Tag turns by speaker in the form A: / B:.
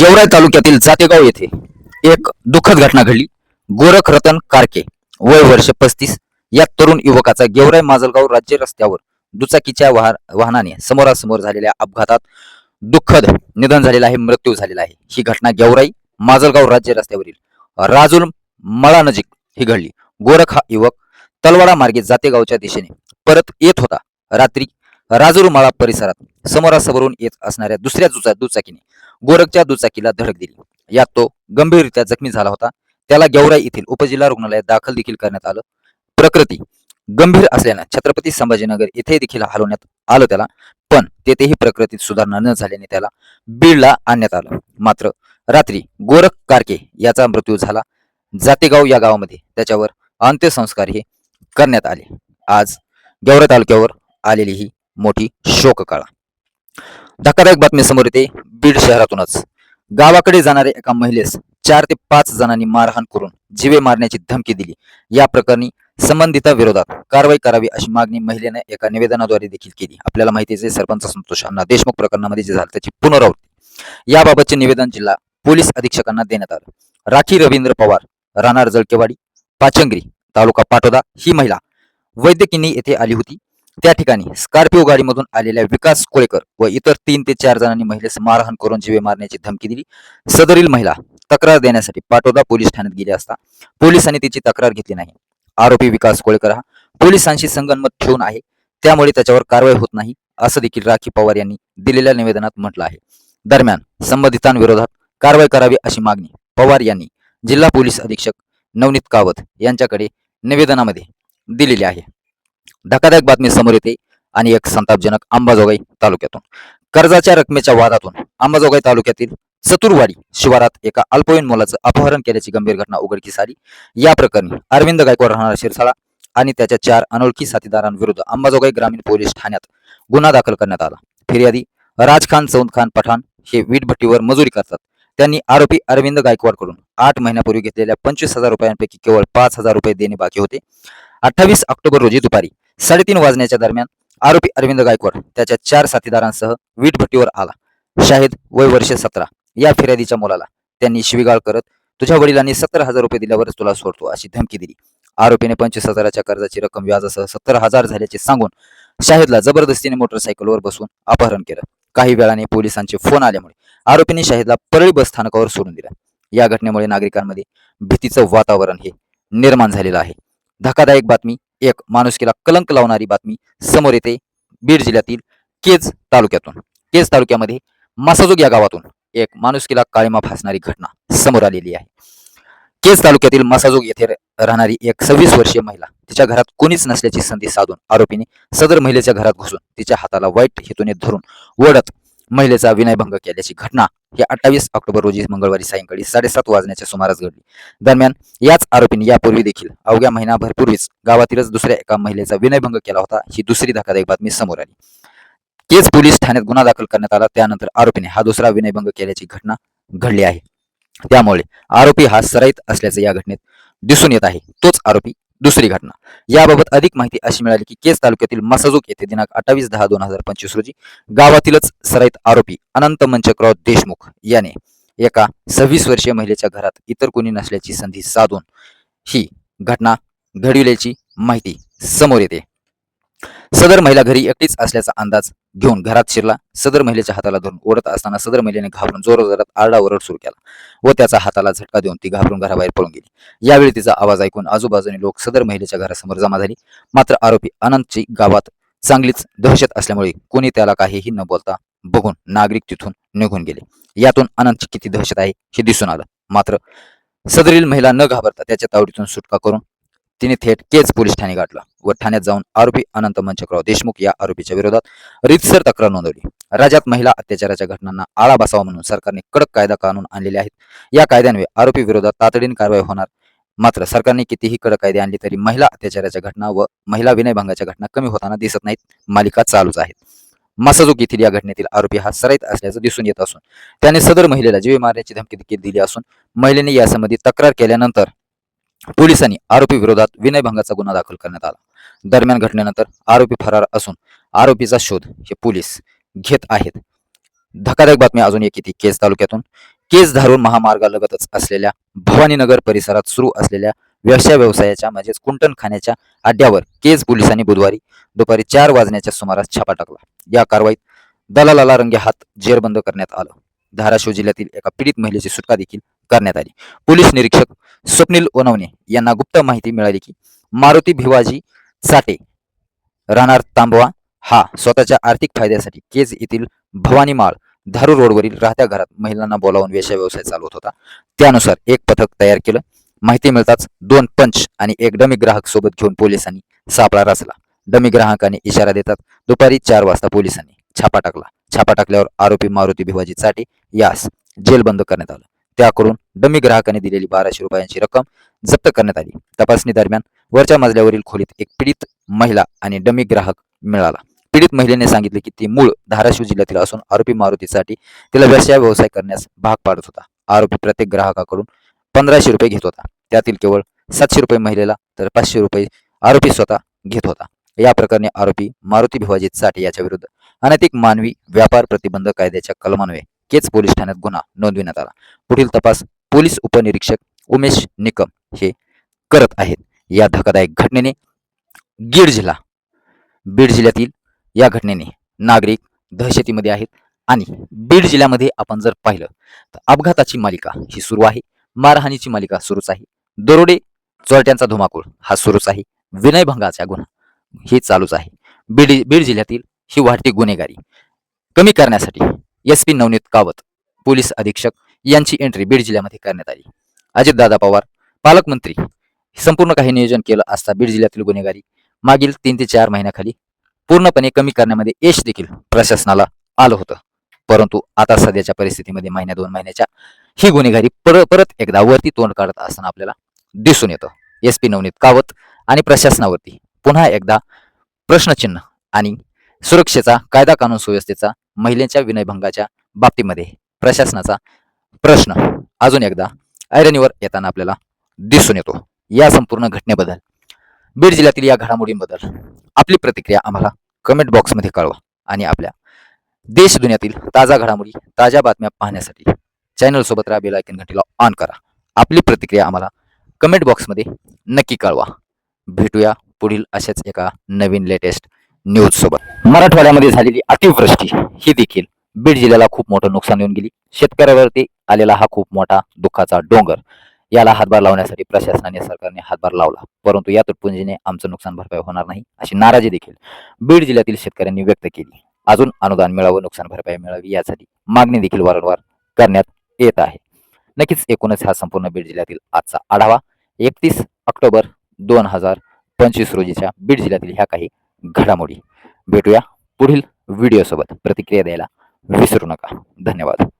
A: गेवराई तालुक्यातील जातेगाव येथे एक दुःखद घटना घडली. गोरख रतन कारके वय वर्ष पस्तीस या तरुण युवकाचा गेवराई माजलगाव राज्य रस्त्यावर दुचाकीच्या वाह वाहनाने समोरासमोर झालेल्या अपघातात दुःखद निधन झालेलं आहे मृत्यू झालेला आहे. ही घटना गेवराई माजलगाव राज्य रस्त्यावरील राजुल मळा नजीक ही घडली. गोरख हा युवक तलवाडा मार्गे जातेगावच्या दिशेने परत येत होता. रात्री राजुरमाळा परिसरात समोरासमोरून येत असणाऱ्या दुसऱ्या दुचा दुचाकीने गोरखच्या दुचाकीला धडक दिली. यात तो गंभीररित्या जखमी झाला होता. त्याला गेवराई येथील उपजिल्हा रुग्णालयात दाखल देखील करण्यात आलं. प्रकृती गंभीर असल्यानं छत्रपती संभाजीनगर येथे देखील हलवण्यात आलं त्याला. पण तेथेही प्रकृतीत सुधारणा न झाल्याने त्याला बीडला आणण्यात आलं. मात्र रात्री गोरख कारके याचा मृत्यू झाला. जातेगाव या गावामध्ये त्याच्यावर अंत्यसंस्कार हे करण्यात आले. आज गेवरा तालुक्यावर आलेली ही मोठी शोककळा. धक्कादायक बातमी समोर येते. बीड शहरातूनच. गावाकडे जाणाऱ्या एका महिलेस चार ते पाच जणांनी मारहाण करून जीवे मारण्याची धमकी दिली. या प्रकरणी संबंधिता विरोधात कारवाई करावी अशी मागणी महिलेने एका निवेदनाद्वारे देखील केली. आपल्याला माहितीच आहे सरपंच संतोष अण्णा देशमुख प्रकरणामध्ये जे झालं त्याची पुनरावृत्ती. याबाबतचे निवेदन जिल्हा पोलीस अधीक्षकांना देण्यात आलं. राखी रवींद्र पवार राहणार जळकेवाडी पाचंगरी तालुका पाटोदा ही महिला वैद्यकिनी येथे आली होती. त्या ठिकाणी स्कॉर्पिओ गाडीमधून आलेल्या विकास कोळेकर व इतर तीन ते चार जणांनी महिलेस मारहाण करून जीवे मारण्याची धमकी दिली. सदरील महिला तक्रार देण्यासाठी पाटोदा पोलीस ठाण्यात गेली असता पोलिसांनी तिची तक्रार घेतली नाही. आरोपी विकास कोळेकर हा पोलिसांशी संगनमत ठेवून आहे. त्यामुळे त्याच्यावर कारवाई होत नाही असं देखील राखी पवार यांनी दिलेल्या निवेदनात म्हटलं आहे. दरम्यान संबंधितांविरोधात कारवाई करावी अशी मागणी पवार यांनी जिल्हा पोलीस अधीक्षक नवनीत कावत यांच्याकडे निवेदनामध्ये दिलेली आहे. धक्कादायक बातमी समोर येते आणि एक संतापजनक अंबाजोगाई तालुक्यातून. कर्जाच्या रकमेच्या वादातून अंबाजोगाई तालुक्यातील चतुरवाडी शिवारात एका अल्पवयीन मुलाचं अपहरण केल्याची गंभीर घटना उघडकीस आली. या प्रकरणी अरविंद गायकवाड राहणारा शिरसाळा आणि त्याच्या चार अनोळखी साथीदारांविरुद्ध अंबाजोगाई ग्रामीण पोलीस ठाण्यात गुन्हा दाखल करण्यात आला. फिर्यादी राजखान चौद खान पठाण हे वीटभट्टीवर मजुरी करतात. त्यांनी आरोपी अरविंद गायकवाडकडून आठ महिन्यापूर्वी घेतलेल्या पंचवीस हजार रुपयांपैकी केवळ पाच हजार रुपये देणे बाकी होते. अठ्ठावीस ऑक्टोबर रोजी दुपारी साडेतीन वाजण्याच्या दरम्यान आरोपी अरविंद गायकवाड त्याच्या चार साथीदारांसह वीटभट्टीवर आला. शाहिद वय वर्ष सतरा. या फिर्यादीच्या मुलाला त्यांनी शिवीगाळ करत तुझ्या वडिलांनी सत्तर हजार रुपये दिल्यावरच तुला सोडतो अशी धमकी दिली. आरोपीने पंचवीस हजाराच्या कर्जाची रक्कम व्याजासह सत्तर हजार झाल्याचे सांगून शाहिदला जबरदस्तीने मोटरसायकलवर बसून अपहरण केलं. काही वेळाने पोलिसांचे फोन आल्यामुळे आरोपीने शाहिदला परळी बस स्थानकावर सोडून दिलं. या घटनेमुळे नागरिकांमध्ये भीतीचं वातावरण हे निर्माण झालेलं आहे. धक्कादायक बातमी एक माणुसकीला कलंक लावणारी बातमी समोर येते बीड जिल्ह्यातील केज तालुक्यातून. केज तालुक्यामध्ये मासाजोग या गावातून एक माणुसकीला काळीमा फासणारी घटना समोर आलेली आहे. केज तालुक्यातील मासाजोग येथे राहणारी एक सव्वीस वर्षीय महिला तिच्या घरात कोणीच नसल्याची संधी साधून आरोपीने सदर महिलेच्या घरात घुसून तिच्या हाताला वाईट हेतूने धरून ओढत महिलेचा विनयभंग केल्याची घटना ही अठ्ठावीस ऑक्टोबर रोजी मंगळवारी सायंकाळी साडेसात वाजण्याच्या सुमारास घडली. दरम्यान याच आरोपीने यापूर्वी देखील अवघ्या महिनाभरपूर्वीच गावातीलच दुसऱ्या एका महिलेचा विनयभंग केला होता ही दुसरी धक्कादायक बातमी समोर आली. केस पोलीस ठाण्यात गुन्हा दाखल करण्यात आला त्यानंतर आरोपीने हा दुसरा विनयभंग केल्याची घटना घडली आहे. त्यामुळे आरोपी हा सराईत असल्याचं या घटनेत दिसून येत आहे. तोच आरोपी दुसरी घटना. याबाबत अधिक माहिती अशी मिळाली की केस तालुक्यातील मसाजूक येथे दिनांक अठ्ठावीस दहा दोन हजार पंचवीस रोजी गावातीलच सराईत आरोपी अनंत मंचकराव देशमुख याने एका सव्वीस वर्षीय महिलेच्या घरात इतर कोणी नसल्याची संधी साधून ही घटना घडविल्याची माहिती समोर येते. सदर महिला घरी एकटीच असल्याचा अंदाज घेऊन घरात शिरला. सदर महिलेच्या हाताला धरून ओढत असताना सदर महिलेने घाबरून जोरजोरात आरडाओरड सुरू केला व त्याचा हाताला झटका देऊन ती घाबरून घराबाहेर पळून गेली. यावेळी तिचा आवाज ऐकून आजूबाजूने लोक सदर महिलेच्या घरासमोर जमा झाली. मात्र आरोपी अनंतची गावात चांगलीच दहशत असल्यामुळे कोणी त्याला काहीही न बोलता बघून नागरिक तिथून निघून गेले. यातून अनंतची किती दहशत आहे हे दिसून आलं. मात्र सदरील महिला न घाबरता त्याच्या तावडीतून सुटका करून तिने थेट केज पोलीस ठाणे गाठला व ठाण्यात जाऊन आरोपी अनंत मंचकराव देशमुख या आरोपीच्या विरोधात रितसर तक्रार नोंदवली. राज्यात महिला अत्याचाराच्या घटनांना आळा बसावा म्हणून सरकारने कडक कायदा कानून आणलेले आहेत. या कायद्यान्वये आरोपी विरोधात तातडीने कारवाई होणार. मात्र सरकारने कितीही कडक कायदे आणले तरी महिला अत्याचाराच्या घटना व महिला विनयभंगाच्या घटना कमी होताना दिसत नाहीत. मालिका चालूच आहेत. मसाजोग येथील या घटनेतील आरोपी हा सराईत असल्याचं दिसून येत असून त्याने सदर महिलेला जीवे मारण्याची धमकी देखील दिली असून महिलेने यासंबंधी तक्रार केल्यानंतर पोलिसांनी आरोपी विरोधात विनयभंगाचा गुन्हा दाखल करण्यात आला. दरम्यान घटनेनंतर आरोपी फरार असून आरोपीचा शोध हे पोलीस घेत आहेत. धक्कादायक बातमी अजून एक येते केज तालुक्यातून. केज धारून महामार्गालगतच असलेल्या भवानीनगर परिसरात सुरू असलेल्या व्यवसाय व्यवसायाच्या म्हणजेच कुंटण खाण्याच्या अड्ड्यावर केज पोलिसांनी बुधवारी दुपारी चार वाजण्याच्या सुमारास छापा टाकला. या कारवाईत दलालाला रंगे हात जेरबंद करण्यात आलं. धाराशिव जिल्ह्यातील एका पीडित महिलेची सुटका देखील करण्यात आली. पोलीस निरीक्षक स्वप्नील ओनवणे यांना गुप्त माहिती मिळाली की मारुती भिवाजी साठे राहणार तांबवा हा स्वतःच्या आर्थिक फायद्यासाठी केज येथील भवानी माळ धारू रोडवरील राहत्या घरात महिलांना बोलावून व्यवसाय व्यवसाय चालवत होता. त्यानुसार एक पथक तयार केलं. माहिती मिळताच दोन पंच आणि एक डमी ग्राहक सोबत घेऊन पोलिसांनी सापळा रचला. डमी ग्राहकाने इशारा देतात दुपारी चार वाजता पोलिसांनी छापा टाकला. छापा टाकल्यावर आरोपी मारुती भिवाजी चाटे यास जेलबंद करण्यात आलं. त्याकडून डमी ग्राहकाने दिलेली बाराशे रुपयांची रक्कम जप्त करण्यात आली. तपासणी दरम्यान वरच्या मजल्यावरील खोलीत एक पीडित महिला आणि डमी ग्राहक मिळाला. पीडित महिलेने सांगितले की ती मूळ धाराशिव जिल्ह्यातील असून आरोपी मारुतीसाठी तिला व्यवसाय व्यवसाय करण्यास भाग पाडत होता. आरोपी प्रत्येक ग्राहकाकडून पंधराशे रुपये घेत होता. त्यातील केवळ सातशे रुपये महिलेला तर पाचशे रुपये आरोपी स्वतः घेत होता. या प्रकरणी आरोपी मारुती भिवाजी साठे याच्या विरुद्ध अनैतिक मानवी व्यापार प्रतिबंध कायद्याच्या कलमान्वये केच पोलीस ठाण्यात गुन्हा नोंदविण्यात आला. पुढील तपास पोलीस उपनिरीक्षक उमेश निकम हे करत आहेत. या धक्कादायक घटनेने गीड जिल्हा बीड जिल्ह्यातील या घटनेने नागरिक दहशतीमध्ये आहेत आणि बीड जिल्ह्यामध्ये आपण जर पाहिलं तर अपघाताची मालिका ही सुरू आहे. मारहाणीची मालिका सुरूच आहे. दरोडे चोरट्यांचा धुमाकूळ हा सुरूच आहे. विनयभंगाचा गुन्हा हे चालूच आहे. बीड बीड जिल्ह्यातील ही वाढती गुन्हेगारी कमी करण्यासाठी S P Navneet Kawat police अधीक्षक यांची एंट्री बीड जिल्ह्यामध्ये करण्यात आली. अजितदादा पवार पालकमंत्री संपूर्ण काही नियोजन केलं असता बीड जिल्ह्यातील गुन्हेगारी मागील तीन ते चार महिन्याखाली पूर्णपणे कमी करण्यामध्ये यश देखील प्रशासनाला आलं होतं. परंतु आता सध्याच्या परिस्थितीमध्ये महिन्या दोन महिन्याच्या ही गुन्हेगारी पर परत एकदा वरती तोंड काढत असताना आपल्याला दिसून येतं. एस पी नवनीत कावत आणि प्रशासनावरती पुन्हा एकदा प्रश्नचिन्ह आणि सुरक्षेचा कायदा कानून सुव्यवस्थेचा महिलांच्या विनयभंगाच्या बाबतीमध्ये प्रशासनाचा प्रश्न अजून एकदा ऐरणीवर येताना आपल्याला दिसून येतो. या संपूर्ण घटनेबद्दल बीड जिल्ह्यातील या घडामोडींबद्दल आपली प्रतिक्रिया आम्हाला कमेंट बॉक्समध्ये कळवा आणि आपल्या देश दुनियातील ताजा घडामोडी ताज्या बातम्या पाहण्यासाठी चॅनल सोबत राहा बेल घंटीला ऑन करा. आपली प्रतिक्रिया आम्हाला कमेंट बॉक्समध्ये नक्की कळवा. भेटूया पुढील अशाच एका नवीन लेटेस्ट न्यूज सोबत. मराठवाड्यामध्ये झालेली अतिवृष्टी ही देखील बीड जिल्ह्याला खूप मोठं नुकसान येऊन गेली. शेतकऱ्यावरती आलेला हा खूप मोठा दुःखाचा डोंगर. याला हातभार लावण्यासाठी प्रशासनाने सरकारने हातभार लावला. परंतु या तुटपुंजीने आमचं नुकसान भरपाई होणार नाही अशी नाराजी देखील बीड जिल्ह्यातील शेतकऱ्यांनी व्यक्त केली. अजून अनुदान मिळावं नुकसान भरपाई मिळावी यासाठी मागणी देखील वारंवार करण्यात येत आहे. नक्कीच एकूणच हा संपूर्ण बीड जिल्ह्यातील आजचा आढावा. एकतीस ऑक्टोबर दोन हजार पंचवीस रोजीच्या बीड जिल्ह्यातील ह्या काही घडामोडी. भेटूया पुढील व्हिडिओसोबत प्रतिक्रिया द्यायला विसरू नका. धन्यवाद.